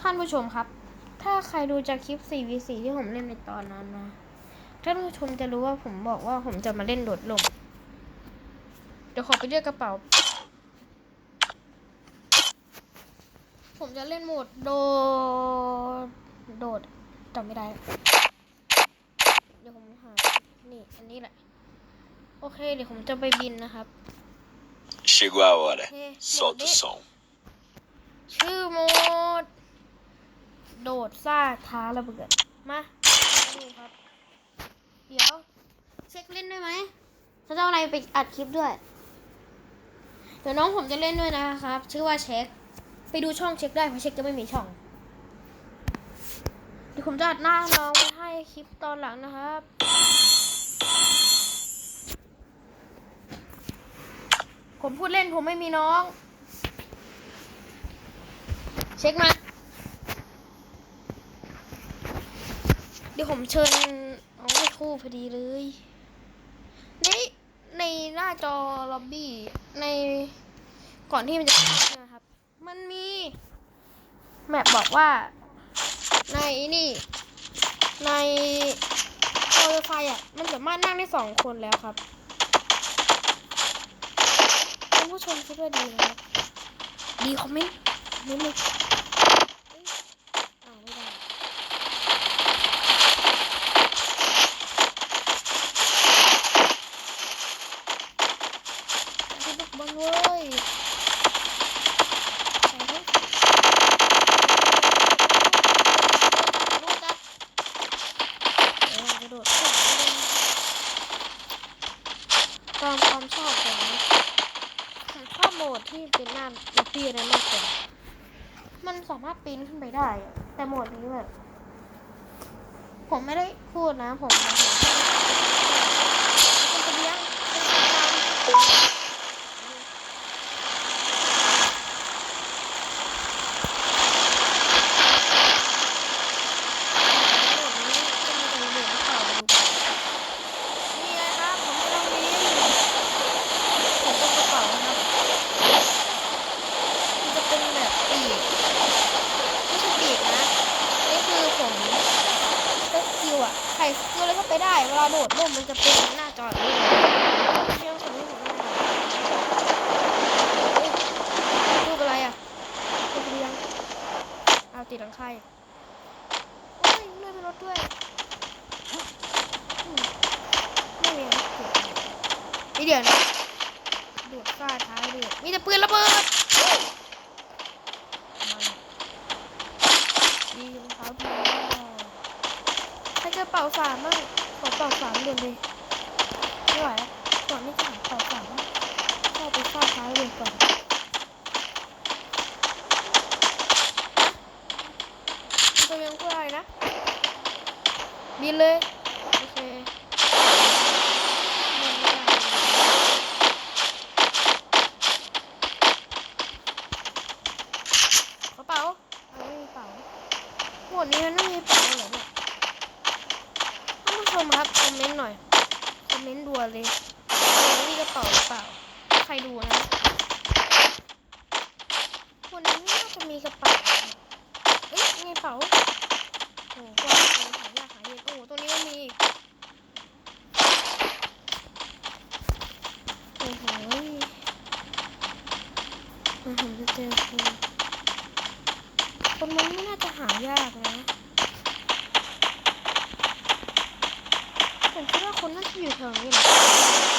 ท่านผู้ชมครับ ถ้าใครดูจากคลิป 4v4 ที่ผมเล่นในตอนนั้นนะ ท่านผู้ชมจะรู้ว่าผมบอกว่าผมจะมาเล่นโดดลมเดี๋ยวขอไปเลือกกระเป๋า ผมจะเล่นโหมดโดด โดดจำไม่ได้ เดี๋ยวผมหา นี่ อันนี้แหละ โอเค เดี๋ยวผมจะไปบินนะครับ Chegou a hora. É, Solta o morrer. som. ชื่อโหมด โดดซ่าท้าระเบิด มาดูครับ เดี๋ยว เช็คเล่นได้ไหมเขาจะเอาอะไรไปอัดคลิปด้วย เดี๋ยวน้องผมจะเล่นด้วยนะครับ ชื่อว่าเช็ค ไปดูช่องเช็คได้เพราะเช็คจะไม่มีช่อง เดี๋ยวผมจะอัดหน้าน้องไว้ให้คลิปตอนหลังนะครับผมพูดเล่นผมไม่มีน้อง เช็คมา ดี๋ยวผมเชิญเอาไม่คู่พอดีเลย ในในหน้าจอล็อบบี้ในก่อนที่มันจะเข้าใช่ไหมครับ มันมี แมปบอกว่า ในนี่ในโอไฟอะ มันสามารถนั่งได้สองคนแล้วครับท่านผู้ชมคิดว่าดีนะครับดีคอมเมนต์นิดนึงเอ้ยอ้าวไม่ได้ ไปบุกบอลเว้ยไปเว้ยรู้จักเออกระโดดขึ้นไป เลยตามความชอบผมนะผมชอบโหมดที่เป็นหน้าลูฟี่นะมากกว่ามันสามารถปีนขึ้นไปได้ แต่โหมดนี้แบบ ผมไม่ได้พูดนะผมหมายถึงเป็นจะเลี้ยงเป็นการทำ นี่ไงครับ ผมไม่ต้องบินผมต้องกระเป๋านะครับมันจะเป็นแบบปีกไม่ใช่ปีกนะ นี่คือผมเซ็ตสกิลอะใส่สกิลแล้วก็ไปได้ เวลาโดดร่มมันจะเป็นหน้าจอแบบนี้เลยเชื่อมผมไม่ผมไม่ได้เฮ้ยรูปอะไรอะรูปเรียงเอาติดหลังคาโอ้ยเลื่อนไปรถด้วยไม่มีอะไรเกี่ยวนี่เดี๋ยวนะดูดซ่าท้ายเดือมีแต่ปืนระเบิดรองเท้าดีใคร จะเป่าสามมั่งขอเป่าสามเดือนเลยไม่ไหวแล้วก่อนที่จะหาเป่าสามเข้าไปซ่าท้ายเดือก่อนจะยังพูดอะไรนะบินเลยโอเคกระเป๋าไม่มีกระเป๋าหมดนี้มันไม่มีกระเป๋าเหรอเนี่ย มครับคอมเมนต์หน่อยคอมเมนต์ด่วนเลยว่ามีกระเป๋าหรือเปล่า ใครดูนะหมวดนี้น่าจะมีกระเป๋าเอ้ยมีกระเป๋าโอ้โหกว่าหายากหาเย็นโอ้โหตัวนี้ก็มีอีโอ้โหมันผมจะเจอคนคนมันไม่น่าจะหายากนะ ฉันคิดว่าคนน่าจะอยู่แถวนี้แหละ